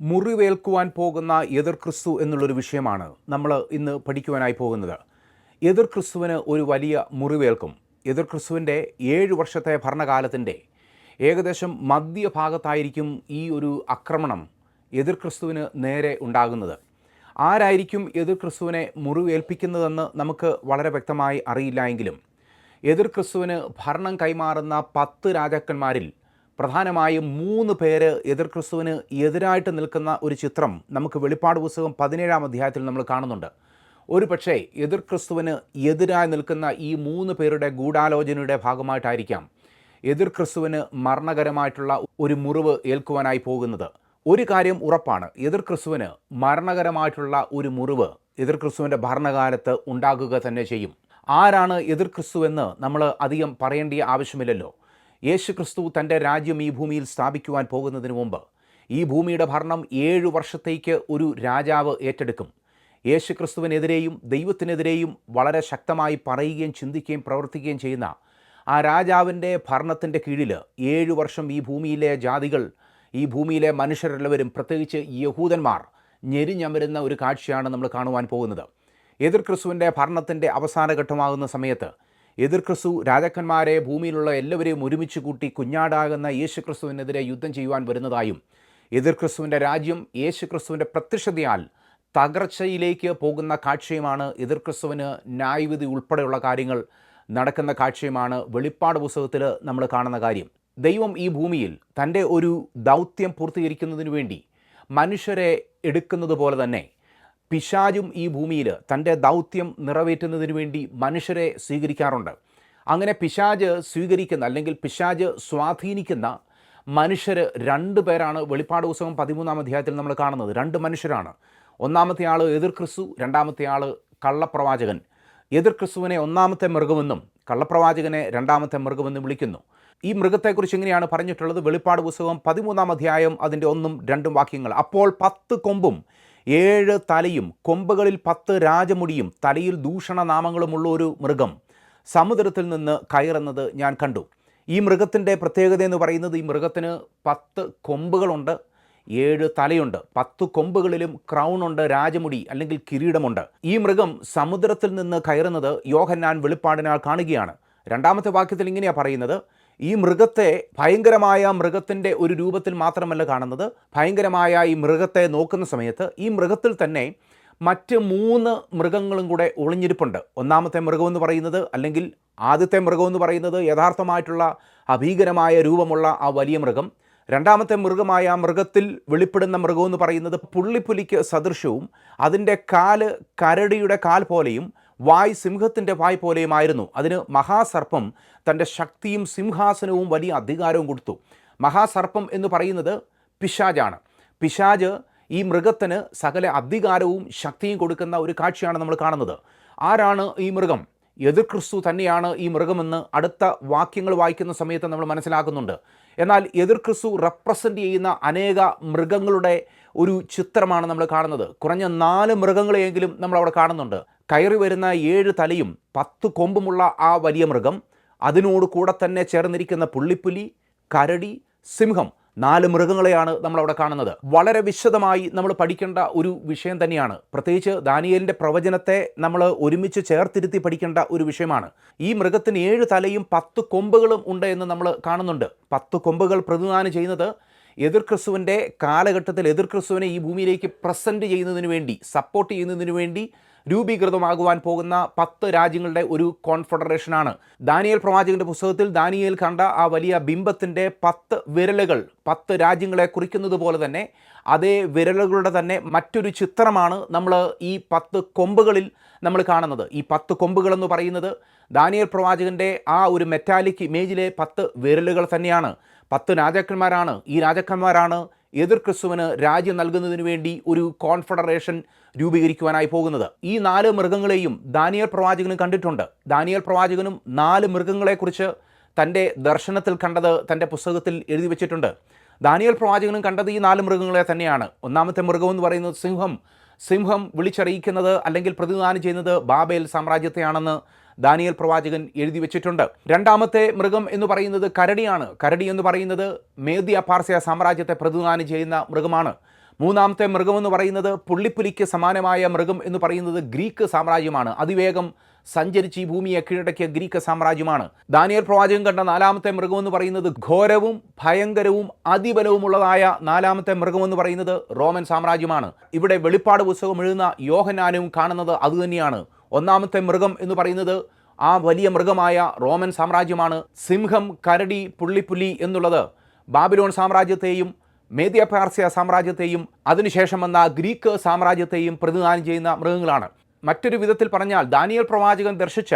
മുറിവേൽക്കുവാൻ പോകുന്ന എതിർ ക്രിസ്തു എന്നുള്ളൊരു വിഷയമാണ് നമ്മൾ ഇന്ന് പഠിക്കുവാനായി പോകുന്നത്. എതിർ ക്രിസ്തുവിന് ഒരു വലിയ മുറിവേൽക്കും. എതിർ ക്രിസ്തുവിന്റെ ഏഴ് വർഷത്തെ ഭരണകാലത്തിന്റെ ഏകദേശം മധ്യഭാഗത്തായിരിക്കും ഈ ഒരു ആക്രമണം എതിർ ക്രിസ്തുവിന് നേരെ ഉണ്ടാകുന്നത്. ആരായിരിക്കും എതിർ ക്രിസ്തുവിനെ മുറിവേൽപ്പിക്കുന്നതെന്ന് നമുക്ക് വളരെ വ്യക്തമായി അറിയില്ല എങ്കിലും എതിർ ക്രിസ്തുവിന് ഭരണം കൈമാറുന്ന പത്ത് രാജാക്കന്മാരിൽ പ്രധാനമായും മൂന്ന് പേര് എതിർ ക്രിസ്തുവിന് എതിരായിട്ട് നിൽക്കുന്ന ഒരു ചിത്രം നമുക്ക് വെളിപ്പാട് പുസ്തകം പതിനേഴാം അധ്യായത്തിൽ നമ്മൾ കാണുന്നുണ്ട്. ഒരു പക്ഷേ എതിർ ക്രിസ്തുവിന് എതിരായി നിൽക്കുന്ന ഈ മൂന്ന് പേരുടെ ഗൂഢാലോചനയുടെ ഭാഗമായിട്ടായിരിക്കാം എതിർ ക്രിസ്തുവിന് മരണകരമായിട്ടുള്ള ഒരു മുറിവ് ഏൽക്കുവാനായി പോകുന്നത്. ഒരു കാര്യം ഉറപ്പാണ് എതിർ ക്രിസ്തുവിന് മരണകരമായിട്ടുള്ള ഒരു മുറിവ് എതിർ ക്രിസ്തുവിന്റെ ഭരണകാലത്ത് ഉണ്ടാകുക തന്നെ ചെയ്യും. ആരാണ് എതിർ ക്രിസ്തു എന്ന് നമ്മൾ അധികം പറയേണ്ട ആവശ്യമില്ലല്ലോ. യേശു ക്രിസ്തു തന്റെ രാജ്യം ഈ ഭൂമിയിൽ സ്ഥാപിക്കുവാൻ പോകുന്നതിന് മുമ്പ് ഈ ഭൂമിയുടെ ഭരണം ഏഴു വർഷത്തേക്ക് ഒരു രാജാവ് ഏറ്റെടുക്കും. യേശു ക്രിസ്തുവിനെതിരെയും ദൈവത്തിനെതിരെയും വളരെ ശക്തമായി പറയുകയും ചിന്തിക്കുകയും പ്രവർത്തിക്കുകയും ചെയ്യുന്ന ആ രാജാവിന്റെ ഭരണത്തിന്റെ കീഴിൽ ഏഴു വർഷം ഈ ഭൂമിയിലെ ജാതികൾ ഈ ഭൂമിയിലെ മനുഷ്യരെല്ലാവരും പ്രത്യേകിച്ച് യഹൂദന്മാർ ഞെരിഞ്ഞമരുന്ന ഒരു കാഴ്ചയാണ് നമ്മൾ കാണുവാൻ പോകുന്നത്. എതിർ ക്രിസ്തുവിന്റെ ഭരണത്തിന്റെ അവസാന ഘട്ടമാകുന്ന സമയത്ത് എതിർ ക്രിസ്തു രാജാക്കന്മാരെ ഭൂമിയിലുള്ള എല്ലാവരെയും ഒരുമിച്ച് കൂട്ടി കുഞ്ഞാടാകുന്ന യേശു ക്രിസ്തുവിനെതിരെ യുദ്ധം ചെയ്യുവാൻ വരുന്നതായും എതിർ ക്രിസ്തുവിന്റെ രാജ്യം യേശു ക്രിസ്തുവിന്റെ പ്രത്യക്ഷതയാൽ തകർച്ചയിലേക്ക് പോകുന്ന കാഴ്ചയുമാണ് എതിർ ക്രിസ്തുവിന് ന്യായവിധി ഉൾപ്പെടെയുള്ള കാര്യങ്ങൾ നടക്കുന്ന കാഴ്ചയുമാണ് വെളിപ്പാട് പുസ്തകത്തിൽ നമ്മൾ കാണുന്ന കാര്യം. ദൈവം ഈ ഭൂമിയിൽ തന്റെ ഒരു ദൗത്യം പൂർത്തീകരിക്കുന്നതിന് വേണ്ടി മനുഷ്യരെ എടുക്കുന്നത് പോലെ തന്നെ പിശാചും ഈ ഭൂമിയിൽ തന്റെ ദൗത്യം നിറവേറ്റുന്നതിന് വേണ്ടി മനുഷ്യരെ സ്വീകരിക്കാറുണ്ട്. അങ്ങനെ പിശാജ് സ്വീകരിക്കുന്ന അല്ലെങ്കിൽ പിശാജ് സ്വാധീനിക്കുന്ന മനുഷ്യർ രണ്ട് പേരാണ് വെളിപ്പാട് പുസ്തകം പതിമൂന്നാം അധ്യായത്തിൽ നമ്മൾ കാണുന്നത്. രണ്ട് മനുഷ്യരാണ്. ഒന്നാമത്തെ ആൾ എതിർ ക്രിസ്തു രണ്ടാമത്തെ ആൾ കള്ളപ്രവാചകൻ. എതിർ ക്രിസ്തുവിനെ ഒന്നാമത്തെ മൃഗമെന്നും കള്ളപ്രവാചകനെ രണ്ടാമത്തെ മൃഗമെന്നും വിളിക്കുന്നു. ഈ മൃഗത്തെക്കുറിച്ച് ഇങ്ങനെയാണ് പറഞ്ഞിട്ടുള്ളത് വെളിപ്പാട് പുസ്തകം പതിമൂന്നാം അധ്യായം അതിന്റെ ഒന്നും രണ്ടും വാക്യങ്ങൾ. അപ്പോൾ പത്ത് കൊമ്പും ഏഴ് തലയും കൊമ്പുകളിൽ പത്ത് രാജമുടിയും തലയിൽ ദൂഷണനാമങ്ങളുമുള്ള ഒരു മൃഗം. സമുദ്രത്തിൽ നിന്ന് കയറുന്നത് ഞാൻ കണ്ടു. ഈ മൃഗത്തിന്റെ പ്രത്യേകത എന്ന് പറയുന്നത് ഈ മൃഗത്തിന് പത്ത് കൊമ്പുകളുണ്ട് ഏഴ് തലയുണ്ട്. പത്ത് കൊമ്പുകളിലും ക്രൗൺ ഉണ്ട് രാജമുടി അല്ലെങ്കിൽ കിരീടമുണ്ട്. ഈ മൃഗം സമുദ്രത്തിൽ നിന്ന് കയറുന്നത് യോഹന്നാൻ വെളിപ്പാടിനാൽ കാണുകയാണ്. രണ്ടാമത്തെ വാക്യത്തിൽ ഇങ്ങനെയാണ് പറയുന്നത് ഈ മൃഗത്തെ ഭയങ്കരമായ മൃഗത്തിന്റെ ഒരു രൂപത്തിൽ മാത്രമല്ല കാണുന്നത്. ഭയങ്കരമായ ഈ മൃഗത്തെ നോക്കുന്ന സമയത്ത് ഈ മൃഗത്തിൽ തന്നെ മറ്റ് മൂന്ന് മൃഗങ്ങളും കൂടെ ഒളിഞ്ഞിരിപ്പുണ്ട്. ഒന്നാമത്തെ മൃഗമെന്ന് പറയുന്നത് അല്ലെങ്കിൽ ആദ്യത്തെ മൃഗമെന്ന് പറയുന്നത് യഥാർത്ഥമായിട്ടുള്ള അഭീകരമായ രൂപമുള്ള ആ വലിയ മൃഗം. രണ്ടാമത്തെ മൃഗമായ മൃഗത്തിൽ വെളിപ്പെടുന്ന മൃഗമെന്ന് പറയുന്നത് പുള്ളിപ്പുലിക്ക് സദൃശവും അതിന്റെ കാൽ കരടിയുടെ കാൽ പോലെയും വായ് സിംഹത്തിന്റെ വായ് പോലെയുമായിരുന്നു. അതിന് മഹാസർപ്പം തന്റെ ശക്തിയും സിംഹാസനവും വലിയ അധികാരവും കൊടുത്തു. മഹാസർപ്പം എന്ന് പറയുന്നത് പിശാജാണ്. പിശാജ് ഈ മൃഗത്തിന് സകല അധികാരവും ശക്തിയും കൊടുക്കുന്ന ഒരു കാഴ്ചയാണ് നമ്മൾ കാണുന്നത്. ആരാണ് ഈ മൃഗം? എതിർ ക്രിസ്തു തന്നെയാണ് ഈ മൃഗമെന്ന് അടുത്ത വാക്യങ്ങൾ വായിക്കുന്ന സമയത്ത് നമ്മൾ മനസ്സിലാക്കുന്നുണ്ട്. എന്നാൽ എതിർ ക്രിസ്തു റെപ്രസെന്റ് ചെയ്യുന്ന അനേക മൃഗങ്ങളുടെ ഒരു ചിത്രമാണ് നമ്മൾ കാണുന്നത്. കുറഞ്ഞ നാല് മൃഗങ്ങളെയെങ്കിലും നമ്മൾ അവിടെ കാണുന്നുണ്ട്. കയറി വരുന്ന ഏഴ് തലയും പത്ത് കൊമ്പുമുള്ള ആ വലിയ മൃഗം അതിനോട് കൂടെ തന്നെ ചേർന്നിരിക്കുന്ന പുള്ളിപ്പുലി കരടി സിംഹം നാല് മൃഗങ്ങളെയാണ് നമ്മൾ അവിടെ കാണുന്നത്. വളരെ വിശദമായി നമ്മൾ പഠിക്കേണ്ട ഒരു വിഷയം തന്നെയാണ്. പ്രത്യേകിച്ച് ദാനിയലിന്റെ പ്രവചനത്തെ നമ്മൾ ഒരുമിച്ച് ചേർത്തിരുത്തി പഠിക്കേണ്ട ഒരു വിഷയമാണ്. ഈ മൃഗത്തിന് ഏഴ് തലയും പത്ത് കൊമ്പുകളും ഉണ്ട് എന്ന് നമ്മൾ കാണുന്നുണ്ട്. പത്ത് കൊമ്പുകൾ പ്രതിദാനം ചെയ്യുന്നത് എതിർ ക്രിസ്തുവിന്റെ കാലഘട്ടത്തിൽ എതിർ ക്രിസ്തുവിനെ ഈ ഭൂമിയിലേക്ക് പ്രസന്റ് ചെയ്യുന്നതിന് വേണ്ടി സപ്പോർട്ട് ചെയ്യുന്നതിന് വേണ്ടി രൂപീകൃതമാകുവാൻ പോകുന്ന പത്ത് രാജ്യങ്ങളുടെ ഒരു കോൺഫെഡറേഷനാണ്. ദാനിയൽ പ്രവാചകന്റെ പുസ്തകത്തിൽ ദാനിയേൽ കണ്ട ആ വലിയ ബിംബത്തിന്റെ പത്ത് വിരലുകൾ പത്ത് രാജ്യങ്ങളെ കുറിക്കുന്നത് പോലെ തന്നെ അതേ വിരലുകളുടെ തന്നെ മറ്റൊരു ചിത്രമാണ് നമ്മൾ ഈ പത്ത് കൊമ്പുകളിൽ നമ്മൾ കാണുന്നത്. ഈ പത്ത് കൊമ്പുകൾ എന്ന് പറയുന്നത് ദാനിയൽ പ്രവാചകന്റെ ആ ഒരു മെറ്റാലിക് ഇമേജിലെ പത്ത് വിരലുകൾ തന്നെയാണ്. പത്ത് രാജാക്കന്മാരാണ്. ഈ രാജാക്കന്മാരാണ് എതിർ ക്രിസ്തുവിന് രാജ്യം നൽകുന്നതിന് വേണ്ടി ഒരു കോൺഫെഡറേഷൻ രൂപീകരിക്കുവാനായി പോകുന്നത്. ഈ നാല് മൃഗങ്ങളെയും ദാനിയൽ പ്രവാചകനും കണ്ടിട്ടുണ്ട്. ദാനിയൽ പ്രവാചകനും നാല് മൃഗങ്ങളെക്കുറിച്ച് തന്റെ ദർശനത്തിൽ കണ്ടത് തന്റെ പുസ്തകത്തിൽ എഴുതി വെച്ചിട്ടുണ്ട്. ദാനിയൽ പ്രവാചകനും കണ്ടത് ഈ നാല് മൃഗങ്ങളെ തന്നെയാണ്. ഒന്നാമത്തെ മൃഗം എന്ന് പറയുന്നത് സിംഹം. സിംഹം വിളിച്ചറിയിക്കുന്നത് അല്ലെങ്കിൽ പ്രതിദാനം ചെയ്യുന്നത് ബാബേൽ സാമ്രാജ്യത്തെയാണെന്ന് ദാനിയൽ പ്രവാചകൻ എഴുതി വെച്ചിട്ടുണ്ട്. രണ്ടാമത്തെ മൃഗം എന്ന് പറയുന്നത് കരടിയാണ്. കരടി എന്ന് പറയുന്നത് മേദ്യ പാർസ്യ സാമ്രാജ്യത്തെ പ്രതിദാനം ചെയ്യുന്ന മൃഗമാണ്. മൂന്നാമത്തെ മൃഗം എന്ന് പറയുന്നത് പുള്ളിപ്പുലിക്ക് സമാനമായ മൃഗം എന്ന് പറയുന്നത് ഗ്രീക്ക് സാമ്രാജ്യമാണ്. അതിവേഗം സഞ്ചരിച്ച് ഈ ഭൂമിയെ കീഴടക്കിയ ഗ്രീക്ക് സാമ്രാജ്യമാണ്. ദാനിയൽ പ്രവാചകൻ കണ്ട നാലാമത്തെ മൃഗം എന്ന് പറയുന്നത് ഘോരവും ഭയങ്കരവും അതിബലവുമുള്ളതായ നാലാമത്തെ മൃഗം എന്ന് പറയുന്നത് റോമൻ സാമ്രാജ്യമാണ്. ഇവിടെ വെളിപ്പാട് പുസ്തകം എഴുതുന്ന യോഹനാനും കാണുന്നത് അതുതന്നെയാണ്. ഒന്നാമത്തെ മൃഗം എന്ന് പറയുന്നത് ആ വലിയ മൃഗമായ റോമൻ സാമ്രാജ്യമാണ്. സിംഹം കരടി പുള്ളിപ്പുലി എന്നുള്ളത്. ബാബിലോൺ സാമ്രാജ്യത്തെയും മേദ്യ പാർസ്യ സാമ്രാജ്യത്തെയും അതിനുശേഷം വന്ന ഗ്രീക്ക് സാമ്രാജ്യത്തെയും പ്രതിനിധാനം ചെയ്യുന്ന മൃഗങ്ങളാണ്. മറ്റൊരു വിധത്തിൽ പറഞ്ഞാൽ ദാനിയൽ പ്രവാചകൻ ദർശിച്ച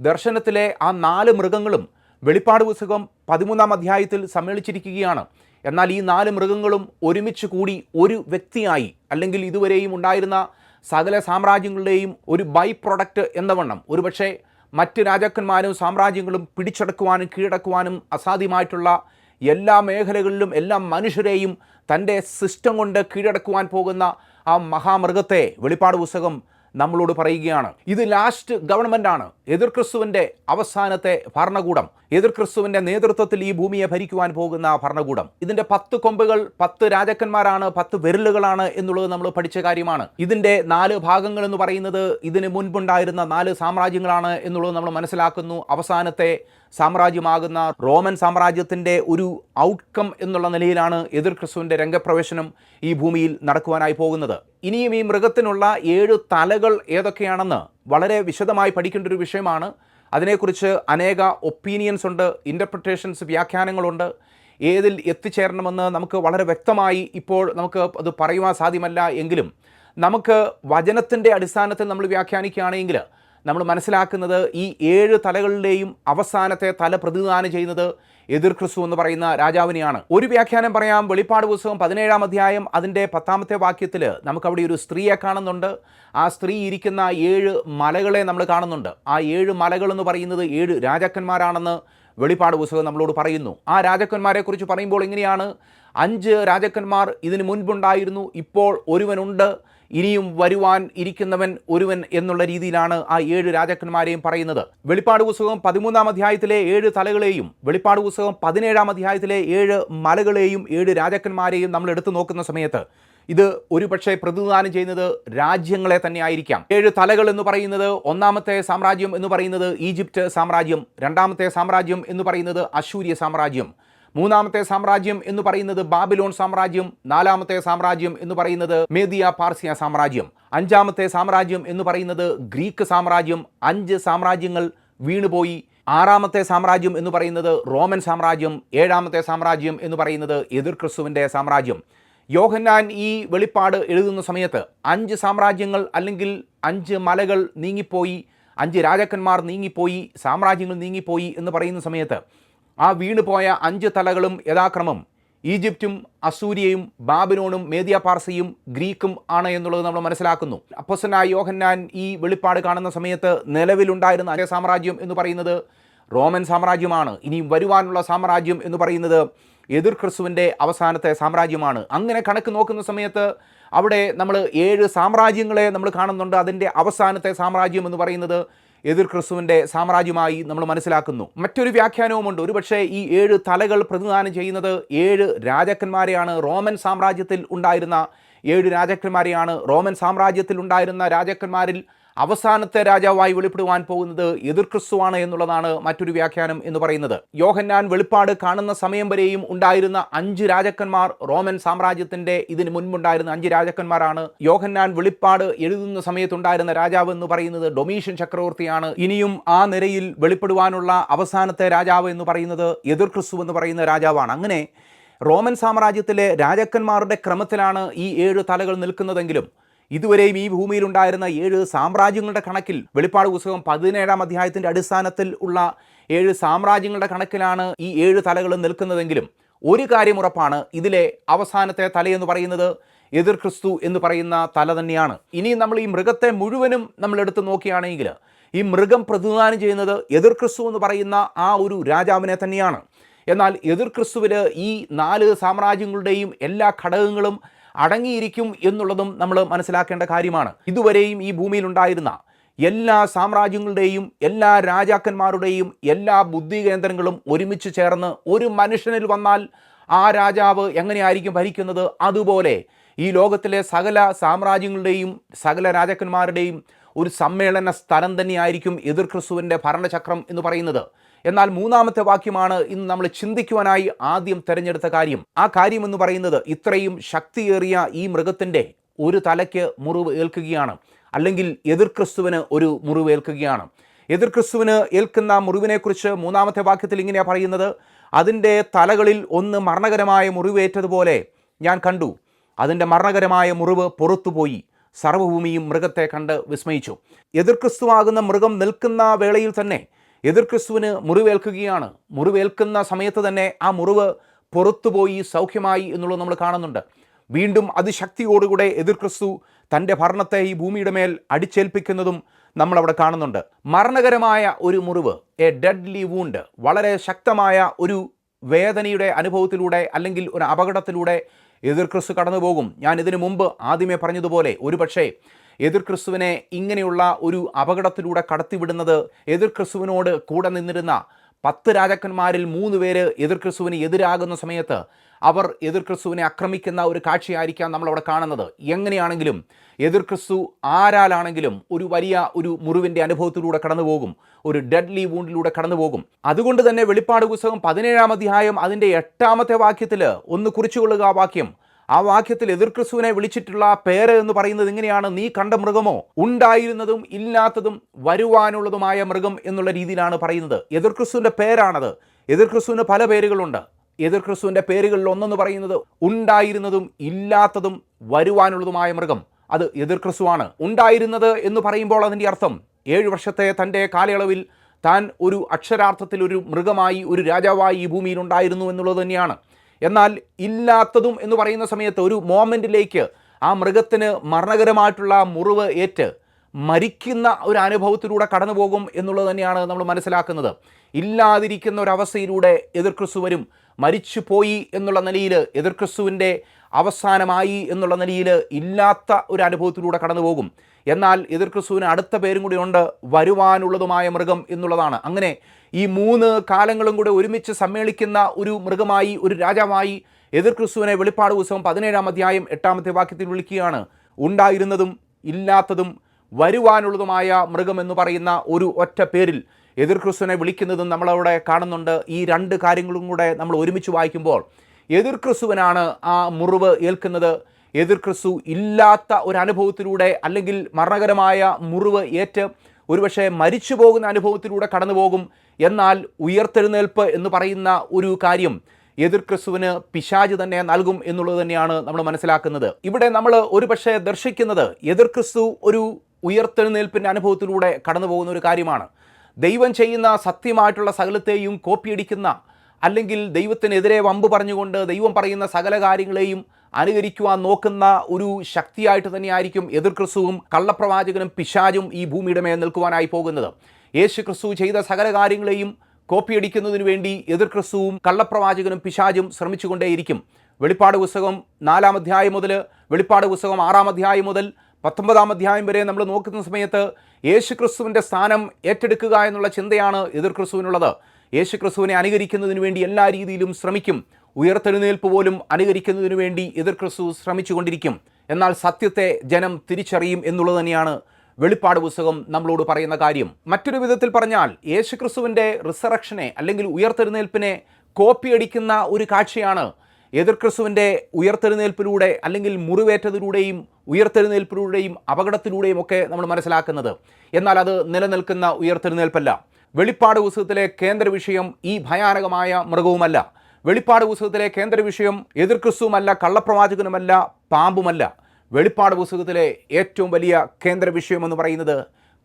ദർശനത്തിലെ ആ നാല് മൃഗങ്ങളും വെളിപ്പാട് പുസ്തകം പതിമൂന്നാം അധ്യായത്തിൽ സമ്മേളിച്ചിരിക്കുകയാണ്. എന്നാൽ ഈ നാല് മൃഗങ്ങളും ഒരുമിച്ച് കൂടി ഒരു വ്യക്തിയായി അല്ലെങ്കിൽ ഇതുവരെയും ഉണ്ടായിരുന്ന സകല സാമ്രാജ്യങ്ങളുടെയും ഒരു ബൈ പ്രൊഡക്റ്റ് എന്ന വണ്ണം. ഒരുപക്ഷെ മറ്റ് രാജാക്കന്മാരും സാമ്രാജ്യങ്ങളും പിടിച്ചടക്കുവാനും കീഴടക്കുവാനും അസാധ്യമായിട്ടുള്ള എല്ലാ മേഖലകളിലും എല്ലാ മനുഷ്യരെയും തന്റെ സിസ്റ്റം കൊണ്ട് കീഴടക്കുവാൻ പോകുന്ന ആ മഹാമൃഗത്തെ വെളിപ്പാട് പുസ്തകം നമ്മളോട് പറയുകയാണ്. ഇത് ലാസ്റ്റ് ഗവൺമെന്റ് ആണ് എതിർ ക്രിസ്തുവിന്റെ അവസാനത്തെ ഭരണകൂടം. എതിർ ക്രിസ്തുവിന്റെ നേതൃത്വത്തിൽ ഈ ഭൂമിയെ ഭരിക്കുവാൻ പോകുന്ന ഭരണകൂടം. ഇതിന്റെ പത്ത് കൊമ്പുകൾ പത്ത് രാജാക്കന്മാരാണ് പത്ത് വിരലുകളാണ് എന്നുള്ളത് നമ്മൾ പഠിച്ച കാര്യമാണ്. ഇതിന്റെ നാല് ഭാഗങ്ങൾ എന്ന് പറയുന്നത് ഇതിന് മുൻപുണ്ടായിരുന്ന നാല് സാമ്രാജ്യങ്ങളാണ് എന്നുള്ളത് നമ്മൾ മനസ്സിലാക്കുന്നു. അവസാനത്തെ സാമ്രാജ്യമാകുന്ന റോമൻ സാമ്രാജ്യത്തിന്റെ ഒരു ഔട്ട്കം എന്നുള്ള നിലയിലാണ് എതിർ ക്രിസ്തുവിന്റെ രംഗപ്രവേശനം ഈ ഭൂമിയിൽ നടക്കുവാനായി പോകുന്നത്. ഇനിയും ഈ മൃഗത്തിനുള്ള ഏഴ് തലകൾ ഏതൊക്കെയാണെന്ന് വളരെ വിശദമായി പഠിക്കേണ്ട ഒരു വിഷയമാണ്. അതിനെക്കുറിച്ച് അനേക ഒപ്പീനിയൻസ് ഉണ്ട് ഇന്റർപ്രിട്ടേഷൻസ് വ്യാഖ്യാനങ്ങളുണ്ട്. ഏതിൽ എത്തിച്ചേരണമെന്ന് നമുക്ക് വളരെ വ്യക്തമായി ഇപ്പോൾ നമുക്ക് അത് പറയുവാൻ സാധ്യമല്ല എങ്കിലും നമുക്ക് വചനത്തിന്റെ അടിസ്ഥാനത്തിൽ നമ്മൾ വ്യാഖ്യാനിക്കുകയാണെങ്കിൽ നമ്മൾ മനസ്സിലാക്കുന്നത് ഈ ഏഴ് തലകളുടെയും അവസാനത്തെ തല പ്രതിദാനം ചെയ്യുന്നത് എതിർ ക്രിസ്തു എന്ന് പറയുന്ന രാജാവിനെയാണ്. ഒരു വ്യാഖ്യാനം പറയാം. വെളിപ്പാട് പുസ്തകം പതിനേഴാം അധ്യായം അതിന്റെ പത്താമത്തെ വാക്യത്തിൽ നമുക്കവിടെ ഒരു സ്ത്രീയെ കാണുന്നുണ്ട്. ആ സ്ത്രീ ഇരിക്കുന്ന ഏഴ് മലകളെ നമ്മൾ കാണുന്നുണ്ട്. ആ ഏഴ് മലകൾ എന്ന് പറയുന്നത് ഏഴ് രാജാക്കന്മാരാണെന്ന് വെളിപ്പാട് പുസ്തകം നമ്മളോട് പറയുന്നു. ആ രാജാക്കന്മാരെ കുറിച്ച് പറയുമ്പോൾ ഇങ്ങനെയാണ്. അഞ്ച് രാജാക്കന്മാർ ഇതിനു മുൻപുണ്ടായിരുന്നു. ഇപ്പോൾ ഒരുവനുണ്ട്. ഇനിയും വരുവാൻ ഇരിക്കുന്നവൻ ഒരുവൻ എന്നുള്ള രീതിയിലാണ് ആ ഏഴ് രാജാക്കന്മാരെയും പറയുന്നത്. വെളിപ്പാട് പുസ്തകം പതിമൂന്നാം അധ്യായത്തിലെ ഏഴ് തലകളെയും വെളിപ്പാട് പുസ്തകം പതിനേഴാം അധ്യായത്തിലെ ഏഴ് മലകളെയും ഏഴ് രാജാക്കന്മാരെയും നമ്മൾ എടുത്തു നോക്കുന്ന സമയത്ത് ഇത് ഒരുപക്ഷെ പ്രതിനിധാനം ചെയ്യുന്നത് രാജ്യങ്ങളെ തന്നെ ആയിരിക്കാം. ഏഴ് തലകൾ എന്ന് പറയുന്നത് ഒന്നാമത്തെ സാമ്രാജ്യം എന്ന് പറയുന്നത് ഈജിപ്റ്റ് സാമ്രാജ്യം രണ്ടാമത്തെ സാമ്രാജ്യം എന്ന് പറയുന്നത് അശൂര്യ സാമ്രാജ്യം മൂന്നാമത്തെ സാമ്രാജ്യം എന്ന് പറയുന്നത് ബാബിലോൺ സാമ്രാജ്യം നാലാമത്തെ സാമ്രാജ്യം എന്ന് പറയുന്നത് മേദിയ പാർസിയ സാമ്രാജ്യം അഞ്ചാമത്തെ സാമ്രാജ്യം എന്ന് പറയുന്നത് ഗ്രീക്ക് സാമ്രാജ്യം അഞ്ച് സാമ്രാജ്യങ്ങൾ വീണുപോയി. ആറാമത്തെ സാമ്രാജ്യം എന്ന് പറയുന്നത് റോമൻ സാമ്രാജ്യം ഏഴാമത്തെ സാമ്രാജ്യം എന്ന് പറയുന്നത് എതിർ ക്രിസ്തുവിന്റെ സാമ്രാജ്യം. യോഹന്നാൻ ഈ വെളിപ്പാട് എഴുതുന്ന സമയത്ത് അഞ്ച് സാമ്രാജ്യങ്ങൾ അല്ലെങ്കിൽ അഞ്ച് മലകൾ നീങ്ങിപ്പോയി അഞ്ച് രാജാക്കന്മാർ നീങ്ങിപ്പോയി സാമ്രാജ്യങ്ങൾ നീങ്ങിപ്പോയി എന്ന് പറയുന്ന സമയത്ത് ആ വീണുപോയ അഞ്ച് തലകളും യഥാക്രമം ഈജിപ്തും അസൂര്യയും ബാബിലോണും മേദിയ പാർസയും ഗ്രീക്കും ആണ് എന്നുള്ളത് നമ്മൾ മനസ്സിലാക്കുന്നു. അപ്പസനായ യോഹന്നാൻ ഈ വെളിപ്പാട് കാണുന്ന സമയത്ത് നിലവിലുണ്ടായിരുന്ന അതേ സാമ്രാജ്യം എന്ന് പറയുന്നത് റോമൻ സാമ്രാജ്യമാണ്. ഇനി വരുവാനുള്ള സാമ്രാജ്യം എന്ന് പറയുന്നത് എതിർ ക്രിസ്തുവിന്റെ അവസാനത്തെ സാമ്രാജ്യമാണ്. അങ്ങനെ കണക്ക് നോക്കുന്ന സമയത്ത് അവിടെ നമ്മൾ ഏഴ് സാമ്രാജ്യങ്ങളെ നമ്മൾ കാണുന്നുണ്ട്. അതിന്റെ അവസാനത്തെ സാമ്രാജ്യം എന്ന് പറയുന്നത് എതിർ ക്രിസ്തുവിന്റെ സാമ്രാജ്യമായി നമ്മൾ മനസ്സിലാക്കുന്നു. മറ്റൊരു വ്യാഖ്യാനവുമുണ്ട്. ഒരുപക്ഷെ ഈ ഏഴ് തലകൾ പ്രതിനിധാനം ചെയ്യുന്നത് ഏഴ് രാജാക്കന്മാരെയാണ്. റോമൻ സാമ്രാജ്യത്തിൽ ഉണ്ടായിരുന്ന ഏഴ് രാജാക്കന്മാരെയാണ്. റോമൻ സാമ്രാജ്യത്തിൽ ഉണ്ടായിരുന്ന രാജാക്കന്മാരിൽ അവസാനത്തെ രാജാവായി വെളിപ്പെടുവാൻ പോകുന്നത് എതിർ ക്രിസ്തുവാണ് എന്നുള്ളതാണ് മറ്റൊരു വ്യാഖ്യാനം എന്ന് പറയുന്നത്. യോഹന്നാൻ വെളിപ്പാട് കാണുന്ന സമയം വരെയും ഉണ്ടായിരുന്ന അഞ്ച് രാജാക്കന്മാർ റോമൻ സാമ്രാജ്യത്തിന്റെ ഇതിന് മുൻപുണ്ടായിരുന്ന അഞ്ച് രാജാക്കന്മാരാണ് യോഹന്നാൻ വെളിപ്പാട് എഴുതുന്ന സമയത്തുണ്ടായിരുന്ന രാജാവ് എന്ന് പറയുന്നത് ഡൊമീഷ്യൻ ചക്രവർത്തിയാണ്. ഇനിയും ആ നിരയിൽ വെളിപ്പെടുവാനുള്ള അവസാനത്തെ രാജാവ് എന്ന് പറയുന്നത് എതിർ ക്രിസ്തു എന്ന് പറയുന്ന രാജാവാണ്. അങ്ങനെ റോമൻ സാമ്രാജ്യത്തിലെ രാജാക്കന്മാരുടെ ക്രമത്തിലാണ് ഈ ഏഴ് തലകൾ നിൽക്കുന്നതെങ്കിലും ഇതുവരെയും ഈ ഭൂമിയിൽ ഉണ്ടായിരുന്ന ഏഴ് സാമ്രാജ്യങ്ങളുടെ കണക്കിൽ വെളിപ്പാട് പുസ്തകം പതിനേഴാം അധ്യായത്തിന്റെ അടിസ്ഥാനത്തിൽ ഉള്ള ഏഴ് സാമ്രാജ്യങ്ങളുടെ കണക്കിലാണ് ഈ ഏഴ് തലകളും നിൽക്കുന്നതെങ്കിലും ഒരു കാര്യം ഉറപ്പാണ് ഇതിലെ അവസാനത്തെ തലയെന്ന് പറയുന്നത് എതിർ ക്രിസ്തു എന്ന് പറയുന്ന തല തന്നെയാണ്. ഇനി നമ്മൾ ഈ മൃഗത്തെ മുഴുവനും നമ്മൾ എടുത്ത് നോക്കുകയാണെങ്കിൽ ഈ മൃഗം പ്രതിനിധാനം ചെയ്യുന്നത് എതിർ ക്രിസ്തു എന്ന് പറയുന്ന ആ ഒരു രാജാവിനെ തന്നെയാണ്. എന്നാൽ എതിർ ക്രിസ്തുവിൽ ഈ നാല് സാമ്രാജ്യങ്ങളുടെയും എല്ലാ ഘടകങ്ങളും അടങ്ങിയിരിക്കും എന്നുള്ളതും നമ്മൾ മനസ്സിലാക്കേണ്ട കാര്യമാണ്. ഇതുവരെയും ഈ ഭൂമിയിൽ ഉണ്ടായിരുന്ന എല്ലാ സാമ്രാജ്യങ്ങളുടെയും എല്ലാ രാജാക്കന്മാരുടെയും എല്ലാ ബുദ്ധി കേന്ദ്രങ്ങളും ഒരുമിച്ച് ചേർന്ന് ഒരു മനുഷ്യനിൽ വന്നാൽ ആ രാജാവ് എങ്ങനെയായിരിക്കും ഭരിക്കുന്നത്? അതുപോലെ ഈ ലോകത്തിലെ സകല സാമ്രാജ്യങ്ങളുടെയും സകല രാജാക്കന്മാരുടെയും ഒരു സമ്മേളന സ്ഥലം തന്നെയായിരിക്കും എതിർ ഭരണചക്രം എന്ന് പറയുന്നത്. എന്നാൽ മൂന്നാമത്തെ വാക്യമാണ് ഇന്ന് നമ്മൾ ചിന്തിക്കുവാനായി ആദ്യം തിരഞ്ഞെടുത്ത കാര്യം. ആ കാര്യം എന്ന് പറയുന്നത് ഇത്രയും ശക്തിയേറിയ ഈ മൃഗത്തിന്റെ ഒരു തലയ്ക്ക് മുറിവ് ഏൽക്കുകയാണ്. അല്ലെങ്കിൽ എതിർ ക്രിസ്തുവിന് ഒരു മുറിവ് ഏൽക്കുകയാണ്. എതിർ ക്രിസ്തുവിന് ഏൽക്കുന്ന മുറിവിനെക്കുറിച്ച് മൂന്നാമത്തെ വാക്യത്തിൽ ഇങ്ങനെയാണ് പറയുന്നത് അതിന്റെ തലകളിൽ ഒന്ന് മരണകരമായ മുറിവേറ്റതുപോലെ ഞാൻ കണ്ടു. അതിന്റെ മരണകരമായ മുറിവ് പുറത്തുപോയി. സർവഭൂമിയും മൃഗത്തെ കണ്ട് വിസ്മയിച്ചു. എതിർക്രിസ്തുവാകുന്ന മൃഗം നിൽക്കുന്ന വേളയിൽ തന്നെ എതിർ ക്രിസ്തുവിന് മുറിവേൽക്കുകയാണ്. മുറിവേൽക്കുന്ന സമയത്ത് തന്നെ ആ മുറിവ് പുറത്തുപോയി സൗഖ്യമായി എന്നുള്ളത് നമ്മൾ കാണുന്നുണ്ട്. വീണ്ടും അതിശക്തിയോടുകൂടെ എതിർ ക്രിസ്തു തന്റെ ഭരണത്തെ ഈ ഭൂമിയുടെ മേൽ അടിച്ചേൽപ്പിക്കുന്നതും നമ്മളവിടെ കാണുന്നുണ്ട്. മരണകരമായ ഒരു മുറിവ് എ ഡെഡ്ലി വൂണ്ട് വളരെ ശക്തമായ ഒരു വേദനയുടെ അനുഭവത്തിലൂടെ അല്ലെങ്കിൽ ഒരു അപകടത്തിലൂടെ എതിർ ക്രിസ്തു കടന്നു പോകും ഞാൻ ഇതിനു മുമ്പ് ആദ്യമേ പറഞ്ഞതുപോലെ ഒരുപക്ഷേ എതിർ ക്രിസ്തുവിനെ ഇങ്ങനെയുള്ള ഒരു അപകടത്തിലൂടെ കടത്തിവിടുന്നത് എതിർ ക്രിസ്തുവിനോട് കൂടെ നിന്നിരുന്ന പത്ത് രാജാക്കന്മാരിൽ മൂന്ന് പേര് എതിർ ക്രിസ്തുവിന് എതിരാകുന്ന സമയത്ത് അവർ എതിർ ക്രിസ്തുവിനെ ആക്രമിക്കുന്ന ഒരു കാഴ്ചയായിരിക്കാം നമ്മളവിടെ കാണുന്നത്. എങ്ങനെയാണെങ്കിലും എതിർ ക്രിസ്തു ആരാലാണെങ്കിലും ഒരു വലിയ ഒരു മുറിവിന്റെ അനുഭവത്തിലൂടെ കടന്നു പോകും ഒരു ഡെഡ്ലി വൂണ്ടിലൂടെ കടന്നു പോകും അതുകൊണ്ട് തന്നെ വെളിപ്പാട് പുസ്തകം പതിനേഴാം അധ്യായം അതിന്റെ എട്ടാമത്തെ വാക്യത്തിൽ ഒന്ന് കുറിച്ചുകൊള്ളുക വാക്യം ആ വാക്യത്തിൽ എതിർ ക്രിസ്തുവിനെ വിളിച്ചിട്ടുള്ള പേര് എന്ന് പറയുന്നത് ഇങ്ങനെയാണ് നീ കണ്ട മൃഗമോ? ഉണ്ടായിരുന്നതും ഇല്ലാത്തതും വരുവാനുള്ളതുമായ മൃഗം എന്നുള്ള രീതിയിലാണ് പറയുന്നത്. എതിർ ക്രിസ്തുവിന്റെ പേരാണത്. എതിർ ക്രിസ്തുവിന് പല പേരുകളുണ്ട്. എതിർ ക്രിസ്തുവിന്റെ പേരുകളിൽ ഒന്നെന്ന് പറയുന്നത് ഉണ്ടായിരുന്നതും ഇല്ലാത്തതും വരുവാനുള്ളതുമായ മൃഗം. അത് എതിർ ക്രിസ്തുവാണ്. ഉണ്ടായിരുന്നത് എന്ന് പറയുമ്പോൾ അതിന്റെ അർത്ഥം ഏഴ് വർഷത്തെ തന്റെ കാലയളവിൽ താൻ ഒരു അക്ഷരാർത്ഥത്തിൽ ഒരു മൃഗമായി ഒരു രാജാവായി ഈ ഭൂമിയിൽ ഉണ്ടായിരുന്നു എന്നുള്ളത് തന്നെയാണ്. എന്നാൽ ഇല്ലാത്തതും എന്ന് പറയുന്ന സമയത്ത് ഒരു മോമെന്റിലേക്ക് ആ മൃഗത്തിന് മരണകരമായിട്ടുള്ള മുറിവ് ഏറ്റ് മരിക്കുന്ന ഒരു അനുഭവത്തിലൂടെ കടന്നു പോകും എന്നുള്ളത് തന്നെയാണ് നമ്മൾ മനസ്സിലാക്കുന്നത്. ഇല്ലാതിരിക്കുന്ന ഒരവസ്ഥയിലൂടെ എതിർ ക്രിസ്തു വരും. മരിച്ചു പോയി എന്നുള്ള നിലയിൽ എതിർ ക്രിസ്തുവിന്റെ അവസാനമായി എന്നുള്ള നിലയിൽ ഇല്ലാത്ത ഒരു അനുഭവത്തിലൂടെ കടന്നു പോകും. എന്നാൽ എതിർ ക്രിസ്തുവിന് അടുത്ത പേരും കൂടി ഉണ്ട് വരുവാനുള്ളതുമായ മൃഗം എന്നുള്ളതാണ്. അങ്ങനെ ഈ മൂന്ന് കാലങ്ങളും കൂടെ ഒരുമിച്ച് സമ്മേളിക്കുന്ന ഒരു മൃഗമായി ഒരു രാജാവായി എതിർ ക്രിസ്തുവിനെ വെളിപ്പാട് ഉത്സവം പതിനേഴാം അധ്യായം എട്ടാമത്തെ വാക്യത്തിൽ വിളിക്കുകയാണ്. ഉണ്ടായിരുന്നതും ഇല്ലാത്തതും വരുവാനുള്ളതുമായ മൃഗം എന്ന് പറയുന്ന ഒരു ഒറ്റ പേരിൽ എതിർ ക്രിസ്തുവിനെ വിളിക്കുന്നതും നമ്മളവിടെ കാണുന്നുണ്ട്. ഈ രണ്ട് കാര്യങ്ങളും കൂടെ നമ്മൾ ഒരുമിച്ച് വായിക്കുമ്പോൾ എതിർ ക്രിസ്തുവിനാണ് ആ മുറിവ് ഏൽക്കുന്നത്. എതിർ ക്രിസ്തു ഇല്ലാത്ത ഒരു അനുഭവത്തിലൂടെ അല്ലെങ്കിൽ മരണകരമായ മുറിവ് ഏറ്റ് ഒരുപക്ഷെ മരിച്ചു പോകുന്ന അനുഭവത്തിലൂടെ കടന്നു പോകും എന്നാൽ ഉയർത്തെഴുന്നേൽപ്പ് എന്ന് പറയുന്ന ഒരു കാര്യം എതിർ ക്രിസ്തുവിന് പിശാജ് തന്നെ നൽകും എന്നുള്ളത് തന്നെയാണ് നമ്മൾ മനസ്സിലാക്കുന്നത്. ഇവിടെ നമ്മൾ ഒരുപക്ഷെ ദർശിക്കുന്നത് എതിർ ക്രിസ്തു ഒരു ഉയർത്തെഴുന്നേൽപ്പിന്റെ അനുഭവത്തിലൂടെ കടന്നു പോകുന്ന ഒരു കാര്യമാണ്. ദൈവം ചെയ്യുന്ന സത്യമായിട്ടുള്ള സകലത്തെയും കോപ്പിയടിക്കുന്ന അല്ലെങ്കിൽ ദൈവത്തിനെതിരെ വമ്പ് പറഞ്ഞുകൊണ്ട് ദൈവം പറയുന്ന സകല കാര്യങ്ങളെയും അനുകരിക്കുവാൻ നോക്കുന്ന ഒരു ശക്തിയായിട്ട് തന്നെയായിരിക്കും എതിർ ക്രിസ്തുവും കള്ളപ്രവാചകനും പിശാചും ഈ ഭൂമിയുടെ മേൽ നിൽക്കുവാനായി പോകുന്നത്. യേശു ക്രിസ്തു ചെയ്ത സകല കാര്യങ്ങളെയും കോപ്പിയടിക്കുന്നതിന് വേണ്ടി എതിർ ക്രിസ്തുവും കള്ളപ്രവാചകനും പിശാചും ശ്രമിച്ചുകൊണ്ടേയിരിക്കും. വെളിപ്പാട് പുസ്തകം നാലാം അധ്യായം മുതൽ വെളിപ്പാട് പുസ്തകം ആറാം അധ്യായം മുതൽ പത്തൊമ്പതാം അധ്യായം വരെ നമ്മൾ നോക്കുന്ന സമയത്ത് യേശു ക്രിസ്തുവിന്റെ സ്ഥാനം ഏറ്റെടുക്കുക എന്നുള്ള ചിന്തയാണ് എതിർ ക്രിസ്തുവിനുള്ളത്. യേശു ക്രിസ്തുവിനെ അനുകരിക്കുന്നതിന് വേണ്ടി എല്ലാ രീതിയിലും ശ്രമിക്കും. ഉയർത്തെഴുന്നേൽപ്പ് പോലും അനുകരിക്കുന്നതിനു വേണ്ടി എതിർ ക്രിസ്തു ശ്രമിച്ചുകൊണ്ടിരിക്കും. എന്നാൽ സത്യത്തെ ജനം തിരിച്ചറിയും എന്നുള്ളത് തന്നെയാണ് വെളിപ്പാട് പുസ്തകം നമ്മളോട് പറയുന്ന കാര്യം. മറ്റൊരു വിധത്തിൽ പറഞ്ഞാൽ യേശു ക്രിസ്തുവിന്റെ റിസറക്ഷനെ അല്ലെങ്കിൽ ഉയർത്തെഴുന്നേൽപ്പിനെ കോപ്പിയടിക്കുന്ന ഒരു കാഴ്ചയാണ്. എതിർ ക്രിസ്തുവിന്റെ ഉയർത്തെഴുന്നേൽപ്പിലൂടെ അല്ലെങ്കിൽ മുറിവേറ്റതിലൂടെയും ഉയർത്തെഴുന്നേൽപ്പിലൂടെയും അപകടത്തിലൂടെയും ഒക്കെ നമ്മൾ മനസ്സിലാക്കുന്നത്. എന്നാൽ അത് നിലനിൽക്കുന്ന ഉയർത്തെഴുന്നേൽപ്പല്ല. വെളിപ്പാട് പുസ്തകത്തിലെ കേന്ദ്ര വിഷയം ഈ ഭയാനകമായ മൃഗവുമല്ല. വെളിപ്പാട് പുസ്തകത്തിലെ കേന്ദ്ര വിഷയം എതിർ ക്രിസ്തുവുമല്ല കള്ളപ്രവാചകനുമല്ല പാമ്പുമല്ല. വെളിപ്പാട് പുസ്തകത്തിലെ ഏറ്റവും വലിയ കേന്ദ്ര വിഷയം എന്ന് പറയുന്നത്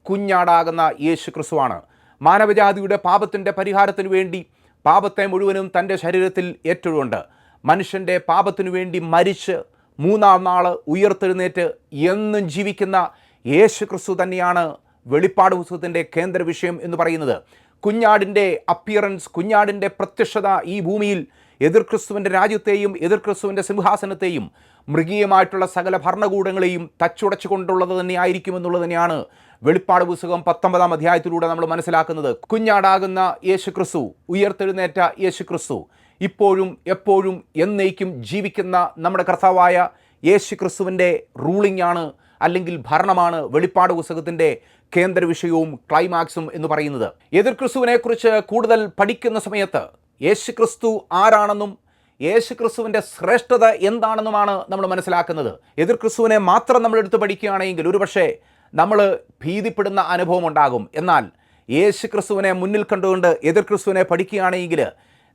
കുഞ്ഞാടാകുന്ന യേശു ക്രിസ്തുവാണ് മാനവജാതിയുടെ പാപത്തിന്റെ പരിഹാരത്തിനു വേണ്ടി പാപത്തെ മുഴുവനും തന്റെ ശരീരത്തിൽ ഏറ്റുകൊണ്ട് മനുഷ്യന്റെ പാപത്തിനു വേണ്ടി മരിച്ച് മൂന്നാം നാൾ ഉയർത്തെഴുന്നേറ്റ് എന്നും ജീവിക്കുന്ന യേശു ക്രിസ്തു തന്നെയാണ് വെളിപ്പാട് പുസ്തകത്തിന്റെ കേന്ദ്ര വിഷയം എന്ന് പറയുന്നത്. കുഞ്ഞാടിന്റെ അപ്പിയറൻസ് കുഞ്ഞാടിന്റെ പ്രത്യക്ഷത ഈ ഭൂമിയിൽ എതിർ ക്രിസ്തുവിന്റെ രാജ്യത്തെയും എതിർ ക്രിസ്തുവിന്റെ സിംഹാസനത്തെയും മൃഗീയമായിട്ടുള്ള സകല ഭരണകൂടങ്ങളെയും തച്ചുടച്ചു കൊണ്ടുള്ളത് തന്നെയായിരിക്കും എന്നുള്ളത് തന്നെയാണ് വെളിപ്പാട് പുസ്തകം പത്തൊമ്പതാം അധ്യായത്തിലൂടെ നമ്മൾ മനസ്സിലാക്കുന്നത്. കുഞ്ഞാടാകുന്ന യേശു ക്രിസ്തു ഉയർത്തെഴുന്നേറ്റ യേശു ക്രിസ്തു ഇപ്പോഴും എപ്പോഴും എന്നേക്കും ജീവിക്കുന്ന നമ്മുടെ കർത്താവായ യേശു ക്രിസ്തുവിന്റെ റൂളിംഗ് ആണ് അല്ലെങ്കിൽ ഭരണമാണ് വെളിപ്പാട് പുസ്തകത്തിന്റെ കേന്ദ്ര വിഷയവും ക്ലൈമാക്സും എന്ന് പറയുന്നത്. എതിർ ക്രിസ്തുവിനെക്കുറിച്ച് കൂടുതൽ പഠിക്കുന്ന സമയത്ത് യേശു ക്രിസ്തു ആരാണെന്നും യേശു ക്രിസ്തുവിന്റെ ശ്രേഷ്ഠത എന്താണെന്നുമാണ് നമ്മൾ മനസ്സിലാക്കുന്നത്. എതിർ ക്രിസ്തുവിനെ മാത്രം നമ്മൾ എടുത്ത് പഠിക്കുകയാണെങ്കിൽ ഒരുപക്ഷെ നമ്മൾ ഭീതിപ്പെടുന്ന അനുഭവം ഉണ്ടാകും. എന്നാൽ യേശു ക്രിസ്തുവിനെ മുന്നിൽ കണ്ടുകൊണ്ട് എതിർ ക്രിസ്തുവിനെ പഠിക്കുകയാണെങ്കിൽ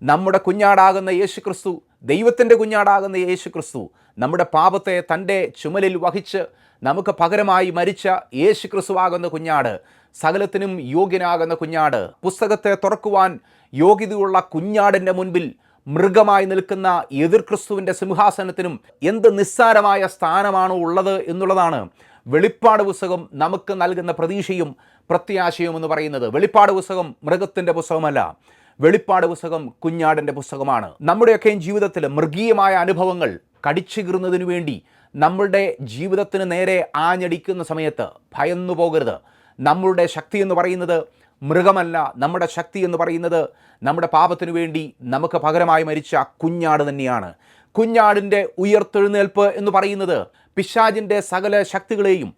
നമ്മുടെ കുഞ്ഞാടാകുന്ന യേശു ക്രിസ്തു ദൈവത്തിന്റെ കുഞ്ഞാടാകുന്ന യേശു ക്രിസ്തു നമ്മുടെ പാപത്തെ തന്റെ ചുമലിൽ വഹിച്ച് നമുക്ക് പകരമായി മരിച്ച യേശു ക്രിസ്തുവാകുന്ന കുഞ്ഞാട് സകലത്തിനും യോഗ്യനാകുന്ന കുഞ്ഞാട് പുസ്തകത്തെ തുറക്കുവാൻ യോഗ്യതയുള്ള കുഞ്ഞാടിന്റെ മുൻപിൽ മൃഗമായി നിൽക്കുന്ന എതിർ ക്രിസ്തുവിന്റെ സിംഹാസനത്തിനും എന്ത് നിസ്സാരമായ സ്ഥാനമാണ് ഉള്ളത് എന്നുള്ളതാണ് വെളിപ്പാട് പുസ്തകം നമുക്ക് നൽകുന്ന പ്രതീക്ഷയും പ്രത്യാശയും എന്ന് പറയുന്നത്. വെളിപ്പാട് പുസ്തകം മൃഗത്തിന്റെ പുസ്തകമല്ല വെളിപ്പാട് പുസ്തകം കുഞ്ഞാടിന്റെ പുസ്തകമാണ്. നമ്മുടെയൊക്കെയും ജീവിതത്തിൽ മൃഗീയമായ അനുഭവങ്ങൾ കടിച്ചു കീറുന്നതിനു വേണ്ടി നമ്മളുടെ ജീവിതത്തിന് നേരെ ആഞ്ഞടിക്കുന്ന സമയത്ത് ഭയന്നു പോകരുത്. നമ്മളുടെ ശക്തി എന്ന് പറയുന്നത് മൃഗമല്ല. നമ്മുടെ ശക്തി എന്ന് പറയുന്നത് നമ്മുടെ പാപത്തിനു വേണ്ടി നമുക്ക് പകരമായി മരിച്ച കുഞ്ഞാട് തന്നെയാണ്. കുഞ്ഞാടിന്റെ ഉയർത്തെഴുന്നേൽപ്പ് എന്ന് പറയുന്നത് പിശാജിന്റെ സകല ശക്തികളെയും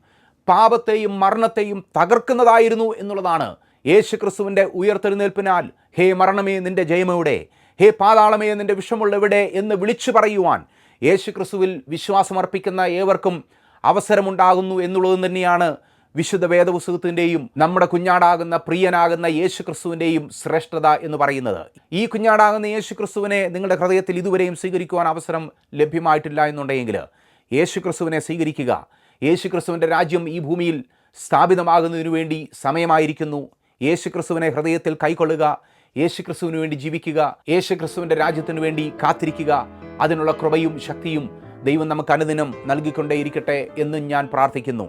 പാപത്തെയും മരണത്തെയും തകർക്കുന്നതായിരുന്നു എന്നുള്ളതാണ്. യേശു ക്രിസ്തുവിന്റെ ഉയർത്തെഴുന്നേൽപ്പിനാൽ ഹേ മരണമേ നിന്റെ ജയമെവിടെ ഹേ പാതാളമേ നിന്റെ വിഷമുള്ളവിടെ എന്ന് വിളിച്ചു പറയുവാൻ യേശു ക്രിസ്തുവിൽ വിശ്വാസമർപ്പിക്കുന്ന ഏവർക്കും അവസരമുണ്ടാകുന്നു എന്നുള്ളത് തന്നെയാണ് വിശുദ്ധ വേദപുസ്തകത്തിന്റെയും നമ്മുടെ കുഞ്ഞാടാകുന്ന പ്രിയനാകുന്ന യേശു ക്രിസ്തുവിന്റെയും ശ്രേഷ്ഠത എന്ന് പറയുന്നത്. ഈ കുഞ്ഞാടാകുന്ന യേശു ക്രിസ്തുവിനെ നിങ്ങളുടെ ഹൃദയത്തിൽ ഇതുവരെയും സ്വീകരിക്കുവാൻ അവസരം ലഭ്യമായിട്ടില്ല എന്നുണ്ടെങ്കിൽ യേശു ക്രിസ്തുവിനെ സ്വീകരിക്കുക. യേശു ക്രിസ്തുവിന്റെ രാജ്യം ഈ ഭൂമിയിൽ സ്ഥാപിതമാകുന്നതിനു വേണ്ടി സമയമായിരിക്കുന്നു. യേശു ക്രിസ്തുവിനെ ഹൃദയത്തിൽ കൈക്കൊള്ളുക. യേശു ക്രിസ്തുവിന് വേണ്ടി ജീവിക്കുക യേശു ക്രിസ്തുവിന്റെ രാജ്യത്തിനു വേണ്ടി കാത്തിരിക്കുക അതിനുള്ള കൃപയും ശക്തിയും ദൈവം നമുക്ക് അനുദിനം നൽകിക്കൊണ്ടേയിരിക്കട്ടെ എന്ന് ഞാൻ പ്രാർത്ഥിക്കുന്നു.